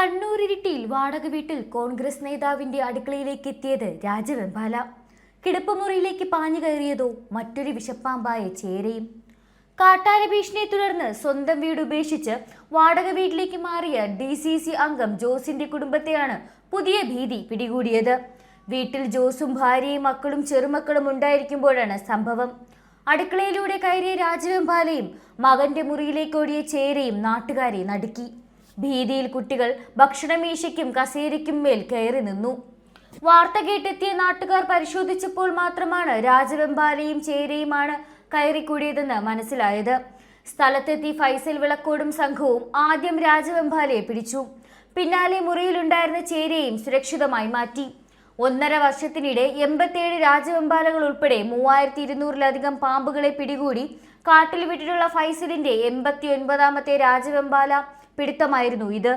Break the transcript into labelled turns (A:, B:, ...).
A: കണ്ണൂരിരിട്ടിയിൽ വാടക വീട്ടിൽ കോൺഗ്രസ് നേതാവിന്റെ അടുക്കളയിലേക്ക് എത്തിയത് രാജവെമ്പാല കിടപ്പുമുറിയിലേക്ക് പാഞ്ഞു കയറിയതോ മറ്റൊരു വിഷപ്പാമ്പായ ചേരയും. കാട്ടാന ഭീഷണിയെ തുടർന്ന് സ്വന്തം വീട് ഉപേക്ഷിച്ച് വാടക വീട്ടിലേക്ക് മാറിയ ഡി സി സി അംഗം ജോസിന്റെ കുടുംബത്തെയാണ് പുതിയ ഭീതി പിടികൂടിയത്. വീട്ടിൽ ജോസും ഭാര്യയും മക്കളും ചെറുമക്കളും ഉണ്ടായിരിക്കുമ്പോഴാണ് സംഭവം. അടുക്കളയിലൂടെ കയറിയ രാജവെമ്പാലയും മകന്റെ മുറിയിലേക്ക് ഓടിയ ചേരയും നാട്ടുകാരെ നടുക്കി. ഭീതിയിൽ കുട്ടികൾ ഭക്ഷണമേശയ്ക്കും കസേരയ്ക്കും മേൽ കയറി നിന്നു. വാർത്ത കേട്ടെത്തിയ നാട്ടുകാർ പരിശോധിച്ചപ്പോൾ മാത്രമാണ് രാജവെമ്പാലയും ചേരയുമാണ് കയറിക്കൂടിയതെന്ന് മനസ്സിലായത്. സ്ഥലത്തെത്തി ഫൈസൽ വിളക്കോടും സംഘവും ആദ്യം രാജവെമ്പാലയെ പിടിച്ചു. പിന്നാലെ മുറിയിലുണ്ടായിരുന്ന ചേരയും സുരക്ഷിതമായി മാറ്റി. ഒന്നര വർഷത്തിനിടെ എൺപത്തിയേഴ് രാജവെമ്പാലകൾ ഉൾപ്പെടെ മൂവായിരത്തി ഇരുന്നൂറിലധികം പാമ്പുകളെ പിടികൂടി കാട്ടിൽ വിട്ടിട്ടുള്ള ഫൈസലിന്റെ എൺപത്തി ഒൻപതാമത്തെ രാജവെമ്പാല പിടുത്തമായിരുന്നു ഇത്.